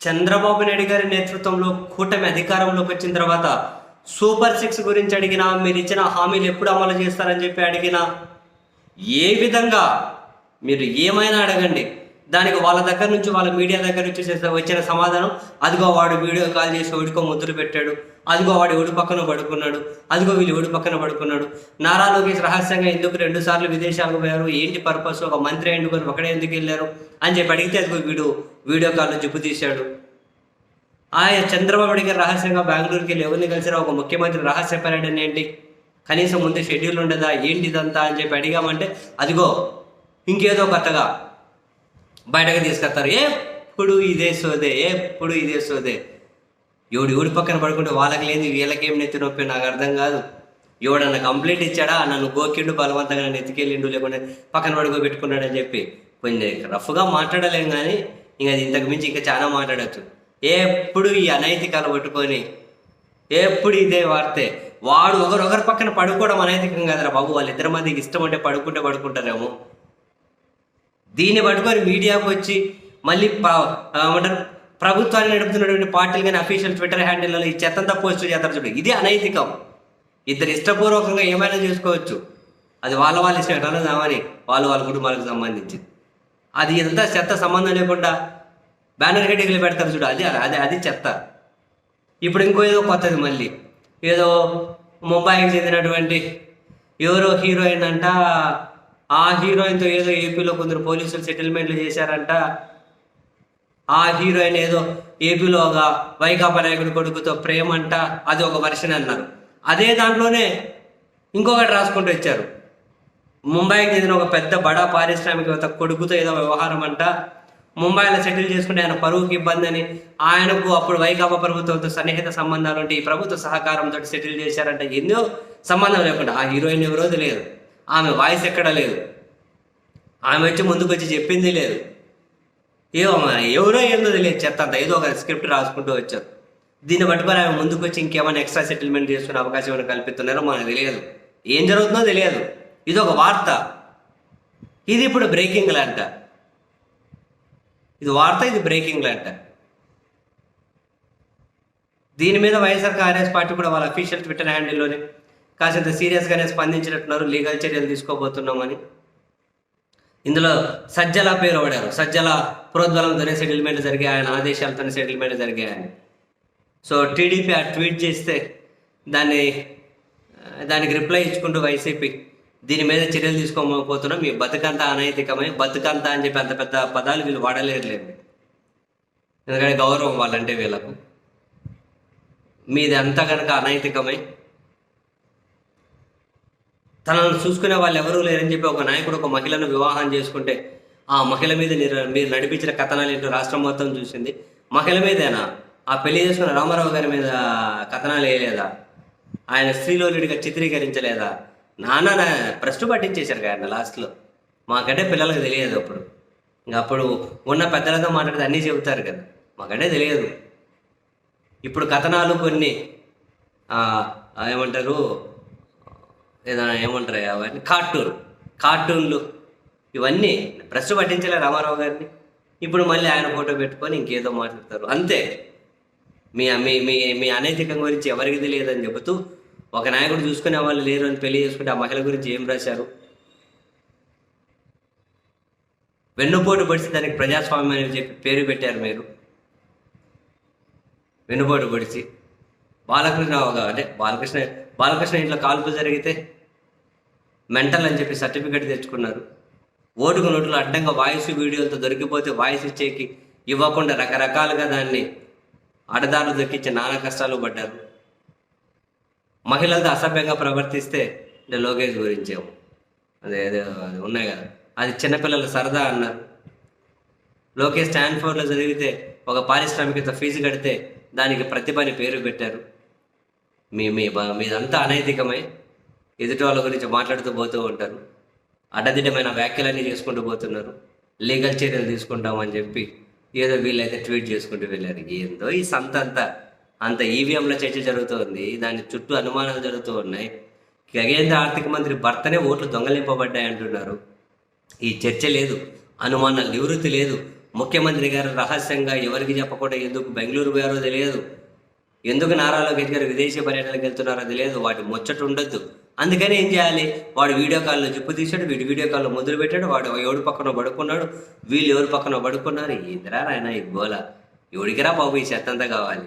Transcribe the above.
చంద్రబాబు నాయుడు గారి నేతృత్వంలో కూటమి అధికారంలోకి వచ్చిన తర్వాత సూపర్ సిక్స్ గురించి అడిగినా మీరు ఇచ్చిన హామీలు ఎప్పుడు అమలు చేస్తారని చెప్పి అడిగినా ఏ విధంగా మీరు ఏమైనా అడగండి. దానికి వాళ్ళ దగ్గర నుంచి వాళ్ళ మీడియా దగ్గర నుంచి వచ్చిన సమాధానం అదిగో వాడు వీడియో కాల్ చేసి ఒడికో ముద్దులు పెట్టాడు అదిగో వాడు ఒడి పక్కన పడుకున్నాడు అదిగో వీళ్ళు ఒడి పక్కన పడుకున్నాడు. నారా లోకేష్ రహస్యంగా ఎందుకు రెండు సార్లు విదేశాలకు పోయారు ఏంటి పర్పస్ ఒక మంత్రి ఎండుకొని ఒకడే ఎందుకు వెళ్ళారు అని చెప్పి అడిగితే అదిగో వీడు వీడియో కాల్లో జుబ్బు తీశాడు. ఆయన చంద్రబాబు గారు రహస్యంగా బెంగళూరుకి వెళ్ళి ఎవరిని కలిసి ఒక ముఖ్యమంత్రి రహస్య పర్యటన ఏంటి? కనీసం ముందు షెడ్యూల్ ఉండదా? ఏంటి ఇదంతా అని చెప్పి అడిగామంటే అదిగో ఇంకేదో కొత్తగా బయటకు తీసుకొస్తారు ఎప్పుడు ఇదే సోదే ఎప్పుడు ఇదే సోదే. ఎవడు ఎవడి పక్కన పడుకుంటే వాళ్ళకి లేని వీళ్ళకేం నెత్తి నొప్పి నాకు అర్థం కాదు. ఎవడన్నా కంప్లీట్ ఇచ్చాడా? నన్ను గోకిండు బలవంతంగా నన్ను ఎత్తుకెళ్ళిండు లేకుంటే పక్కన పడుకో పెట్టుకున్నాడని చెప్పి. కొంచెం రఫ్గా మాట్లాడలేం కానీ ఇంకా అది ఇంతకు మించి ఇంకా చాలా మాట్లాడచ్చు. ఎప్పుడు ఈ అనైతికాలు పట్టుకొని ఎప్పుడు ఇదే వార్తే. వాడు ఒకరొకరి పక్కన పడుకోవడం అనైతికం కదరా బాబు. వాళ్ళిద్దరి మందికి ఇష్టం అంటే పడుకుంటే పడుకుంటారేమో. దీన్ని పట్టుకొని మీడియాకు వచ్చి మళ్ళీ ఏమంటారు ప్రభుత్వాన్ని నడుపుతున్నటువంటి పార్టీలు కానీ అఫీషియల్ ట్విట్టర్ హ్యాండిల్లో ఈ చెత్తంతా పోస్టులు చేస్తారు చూడు. ఇది అనైతికం. ఇద్దరు ఇష్టపూర్వకంగా ఏమైనా చేసుకోవచ్చు. అది వాళ్ళ వాళ్ళ ఇష్టం ఎట్లా వాళ్ళు వాళ్ళ కుటుంబాలకు సంబంధించి అది ఎంత చెత్త సంబంధం లేకుండా బ్యానర్ హెడ్డింగ్లు పెడతారు చూడు. అది అది అది చెత్త. ఇప్పుడు ఇంకో ఏదో కొత్తది మళ్ళీ. ఏదో ముంబైకి చెందినటువంటి ఎవరో హీరోయిన్ అంట ఆ హీరోయిన్తో ఏదో ఏపీలో కొందరు పోలీసులు సెటిల్మెంట్లు చేశారంట. ఆ హీరోయిన్ ఏదో ఏపీలో ఒక వైకాపా నాయకుడి కొడుకుతో ప్రేమ అంట అది ఒక వర్షన్ అన్నారు. అదే దాంట్లోనే ఇంకొకటి రాసుకుంటూ వచ్చారు. ముంబైకి చెందిన ఒక పెద్ద బడా పారిశ్రామికవేత్త కొడుకుతో ఏదో వ్యవహారం అంట. ముంబైలో సెటిల్ చేసుకుంటే ఆయన పరువుకి ఇబ్బంది అని ఆయనకు అప్పుడు వైకాపా ప్రభుత్వంతో సన్నిహిత సంబంధాలు ఉంటే ఈ ప్రభుత్వ సహకారంతో సెటిల్ చేశారంట. ఎన్నో సంబంధం లేకుండా. ఆ హీరోయిన్ ఎవరో తెలియదు. ఆమె వాయిస్ ఎక్కడ లేదు. ఆమె వచ్చి ముందుకు వచ్చి చెప్పింది లేదు. ఏమో ఎవరో ఏందో తెలియదు చెత్త అంత ఏదో ఒక స్క్రిప్ట్ రాసుకుంటూ వచ్చారు. దీన్ని బట్టి మరి ఆమె ముందుకు వచ్చి ఇంకేమైనా ఎక్స్ట్రా సెటిల్మెంట్ చేసుకునే అవకాశం ఏమైనా కల్పిస్తున్నారో మనకు తెలియదు. ఏం జరుగుతుందో తెలియదు. ఇది ఒక వార్త. ఇది ఇప్పుడు బ్రేకింగ్ లాంట. ఇది వార్త ఇది బ్రేకింగ్ లాంట. దీని మీద వైఎస్ఆర్ కాంగ్రెస్ పార్టీ కూడా వాళ్ళ అఫీషియల్ ట్విట్టర్ హ్యాండిల్లోనే కాసింత సీరియస్గానే స్పందించినట్టున్నారు. లీగల్ చర్యలు తీసుకోబోతున్నామని. ఇందులో సజ్జల పేరు పడారు సజ్జల ప్రోద్బలంతోనే సెటిల్మెంట్ జరిగాయి ఆయన ఆదేశాలతోనే సెటిల్మెంట్ జరిగాయని సో టీడీపీ ఆ ట్వీట్ చేస్తే దాన్ని దానికి రిప్లై ఇచ్చుకుంటూ వైసీపీ దీని మీద చర్యలు తీసుకోకపోతున్నాం మీ బతుకంతా అనైతికమై. బతుకంతా అని చెప్పి అంత పెద్ద పదాలు వీళ్ళు వాడలేరులేండి ఎందుకంటే గౌరవం వాళ్ళంటే వీళ్ళకు. మీది అంతా కనుక అనైతికమై. తనను చూసుకునే వాళ్ళు ఎవరూ లేరని చెప్పి ఒక నాయకుడు ఒక మహిళను వివాహం చేసుకుంటే ఆ మహిళ మీద మీరు- మీరు నడిపించిన కథనాలు ఏంటో రాష్ట్రం మొత్తం చూసింది. మహిళ మీదేనా? ఆ పెళ్ళి చేసుకున్న రామారావు గారి మీద కథనాలు వేయలేదా? ఆయన స్త్రీలోలుడిగా చిత్రీకరించలేదా? నాన్న ప్రశ్న పట్టించేశారు ఆయన లాస్ట్లో. మాకంటే పిల్లలకు తెలియదు అప్పుడు. ఇంకా అప్పుడు ఉన్న పెద్దలతో మాట్లాడితే అన్నీ చెబుతారు కదా. మాకంటే తెలియదు. ఇప్పుడు కథనాలు కొన్ని ఏమంటారు? ఏదైనా ఏమంటారు అవన్నీ కార్టూన్. కార్టూన్లు. ఇవన్నీ ప్రశ్న పట్టించలే రామారావు గారిని. ఇప్పుడు మళ్ళీ ఆయన ఫోటో పెట్టుకొని ఇంకేదో మాట్లాడతారు. అంతే. మీ మీ మీ మీ అనైతికం గురించి ఎవరికి తెలియదని చెబుతూ ఒక నాయకుడు చూసుకునే వాళ్ళు లేరు అని పెళ్ళి చేసుకుంటే ఆ మహిళ గురించి ఏం రాశారు? వెన్నుపోటు పడిచి దానికి ప్రజాస్వామ్యం అని చెప్పి పేరు పెట్టారు మీరు. వెన్నుపోటు పడిచి. బాలకృష్ణ గారు అంటే బాలకృష్ణ బాలకృష్ణ ఇంట్లో కాల్పులు జరిగితే మెంటల్ అని చెప్పి సర్టిఫికెట్ తెచ్చుకున్నారు. ఓటుకు నోట్లు అడ్డంగా వాయిస్ వీడియోలతో దొరికిపోతే వాయిస్ ఇచ్చేకి ఇవ్వకుండా రకరకాలుగా దాన్ని అడదారులు దొక్కించి నానా కష్టాలు పడ్డారు. మహిళలతో అసభ్యంగా ప్రవర్తిస్తే అంటే లోకేష్ గురించేమో. అదే అదే అది ఉన్నాయి కదా. అది చిన్నపిల్లల సరదా అన్నారు. లోకేష్ స్టాన్ఫోర్డ్లో చదివితే ఒక పారిశ్రామికత ఫీజు కడితే దానికి ప్రతిభని పేరు పెట్టారు. మీ మీ బ- మీదంతా అనైతికమై. ఎదుటి వాళ్ళ గురించి మాట్లాడుతూ పోతూ ఉంటారు. అడ్డదిడ్డమైన వ్యాఖ్యలన్నీ చేసుకుంటూ పోతున్నారు. లీగల్ చర్యలు తీసుకుంటామని చెప్పి ఏదో వీళ్ళైతే ట్వీట్ చేసుకుంటూ వెళ్ళారు. ఏందో ఈ సంత అంతా. అంత ఈవీఎంల చర్చ జరుగుతోంది. దాని చుట్టూ అనుమానాలు జరుగుతూ ఉన్నాయి. గగేంద్ర ఆర్థిక మంత్రి భర్తనే ఓట్లు దొంగలింపబడ్డాయి అంటున్నారు. ఈ చర్చ లేదు. అనుమానాల నివృత్తి లేదు. ముఖ్యమంత్రి గారు రహస్యంగా ఎవరికి చెప్పకుండా ఎందుకు బెంగళూరు పోయారో తెలియదు. ఎందుకు నారా లోకేష్ గారు విదేశీ పర్యటనకు వెళ్తున్నారో తెలియదు. వాటి ముచ్చట ఉండొద్దు. అందుకని ఏం చేయాలి? వాడు వీడియో కాల్లో చెప్పు తీశాడు వీడు వీడియో కాల్లో మొదలు పెట్టాడు వాడు ఎవడు పక్కన పడుకున్నాడు? వీళ్ళు ఎవరు పక్కన పడుకున్నారు? ఏందిరా నాయన ఈ గోల? ఎవడికిరా బాబు ఈ చెత్తంతా కావాలి?